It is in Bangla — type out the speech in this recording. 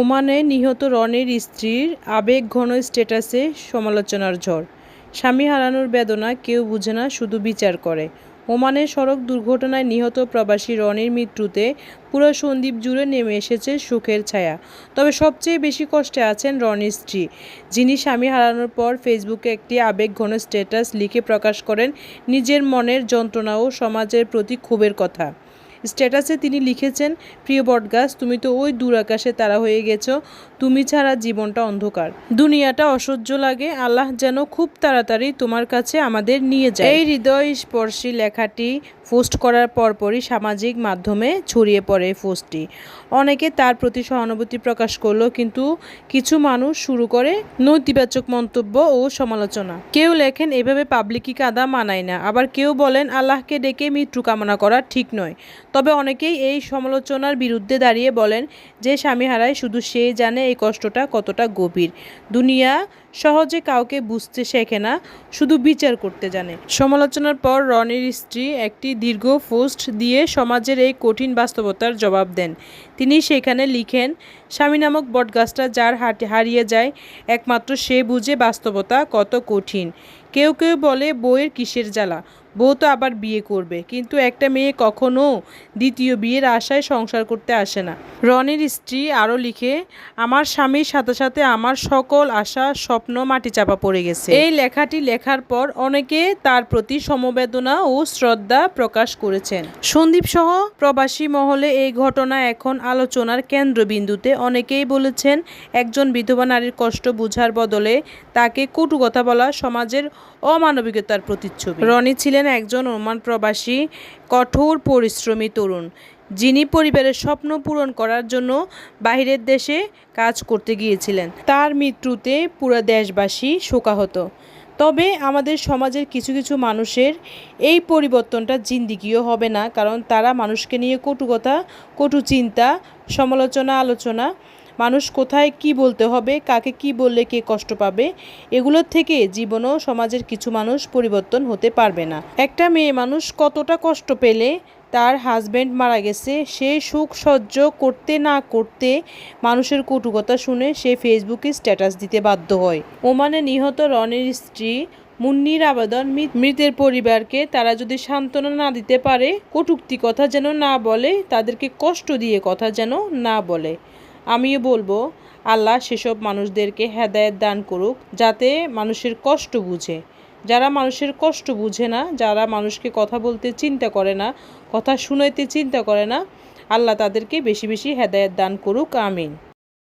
ওমানে নিহত রনির স্ত্রীর আবেগঘন স্ট্যাটাসে সমালোচনার ঝড়। স্বামী হারানোর বেদনা কেউ বুঝে না, শুধু বিচার করে। ওমানের সড়ক দুর্ঘটনায় নিহত প্রবাসী রনির মৃত্যুতে পুরো সন্দ্বীপ জুড়ে নেমে এসেছে সুখের ছায়া। তবে সবচেয়ে বেশি কষ্টে আছেন রনির স্ত্রী, যিনি স্বামী হারানোর পর ফেসবুকে একটি আবেগঘন স্ট্যাটাস লিখে প্রকাশ করেন নিজের মনের যন্ত্রণা ও সমাজের প্রতি ক্ষোভের কথা। স্ট্যাটাসে তিনি লিখেছেন, প্রিয় বটগাছ, তুমি তো ওই দূর আকাশে তারা হয়ে গেছো, তুমি ছাড়া জীবনটা অন্ধকার। দুনিয়াটা অসহ্য লাগে, আল্লাহ যেন খুব তাড়াতাড়ি তোমার কাছে আমাদের নিয়ে যায়। এই হৃদয় স্পর্শী লেখাটি পোস্ট করার পরপরই সামাজিক মাধ্যমে ছড়িয়ে পড়ে পোস্টটি। অনেকে তার প্রতি সহানুভূতি প্রকাশ করল, কিন্তু কিছু মানুষ শুরু করে নৈতিবাচক মন্তব্য ও সমালোচনা। কেউ লেখেন, এভাবে পাবলিকই কাদা মানায় না। আবার কেউ বলেন, আল্লাহকে ডেকে মৃত্যু কামনা করা ঠিক নয়। তবে অনেকেই এই সমালোচনার বিরুদ্ধে দাঁড়িয়ে বলেন যে স্বামী হারায় শুধু সে জানে এই কষ্টটা কতটা গভীর। দুনিয়া সহজে কাউকে বুঝতে শেখে না, শুধু বিচার করতে জানে। সমালোচনার পর রনির স্ত্রী একটি দীর্ঘ পোস্ট দিয়ে সমাজের এই কঠিন বাস্তবতার জবাব দেন। তিনি সেখানে লিখেন, স্বামী নামক বটগাছটা যার হারিয়ে যায়, একমাত্র সে বুঝে বাস্তবতা কত কঠিন। কেউ কেউ বলে, বইয়ের কিসের জ্বালা? বউ তো আবার বিয়ে করবে। কিন্তু একটা মেয়ে কখনো দ্বিতীয় বিয়ের আশায় সংসার করতে আসে না। রনির স্ত্রী আরও লিখে, আমার স্বামীর সাথে সাথে আমার সকল আশা, স্বপ্ন মাটি চাপা পড়ে গেছে। এই লেখাটি লেখার পর অনেকে তার প্রতি সমবেদনা ও শ্রদ্ধা প্রকাশ করেছেন। সন্দীপ সহ প্রবাসী মহলে এই ঘটনা এখন আলোচনার কেন্দ্রবিন্দুতে। অনেকেই বলেছেন, একজন বিধবা নারীর কষ্ট বোঝার বদলে তাকে কটু কথা বলা সমাজের অমানবিকতার প্রতিচ্ছবি। রনি ছিলেন একজন ওমান প্রবাসী, কঠোর পরিশ্রমী তরুণ। যিনি পরিবারের স্বপ্ন পূরণ করার জন্য বাইরের দেশে কাজ করতে গিয়েছিলেন। তার মৃত্যুতে পুরো দেশবাসী শোকাহত। তবে আমাদের সমাজের কিছু কিছু মানুষের এই পরিবর্তনটা জিন্দিগিও হবে না, কারণ তারা মানুষকে নিয়ে কটু কথা, কটু চিন্তা, সমালোচনা, আলোচনা মানুষ কোথায় কি বলতে হবে, কাকে কি বললে কে কষ্ট পাবে, এগুলোর থেকে জীবন ও সমাজের কিছু মানুষ পরিবর্তন হতে পারবে না। একটা মেয়ে মানুষ কতটা কষ্ট পেলে তার হাজব্যান্ড মারা গেছে, সে সুখ সহ্য করতে না করতে মানুষের কটুকতা শুনে সে ফেসবুকে স্ট্যাটাস দিতে বাধ্য হয়। ওমানে নিহত রনের স্ত্রী মুন্নির আবেদন মৃতের পরিবারকে তারা যদি সান্ত্বনা না দিতে পারে, কটুক্তি কথা যেন না বলে, তাদেরকে কষ্ট দিয়ে কথা যেন না বলে। আমিও বলব, আল্লাহ সেসব মানুষদেরকে হেদায়ত দান করুক যাতে মানুষের কষ্ট বুঝে। যারা মানুষের কষ্ট বুঝে না, যারা মানুষকে কথা বলতে চিন্তা করে না, কথা শুনাইতে চিন্তা করে না, আল্লাহ তাদেরকে বেশি বেশি হেদায়ত দান করুক, আমিন।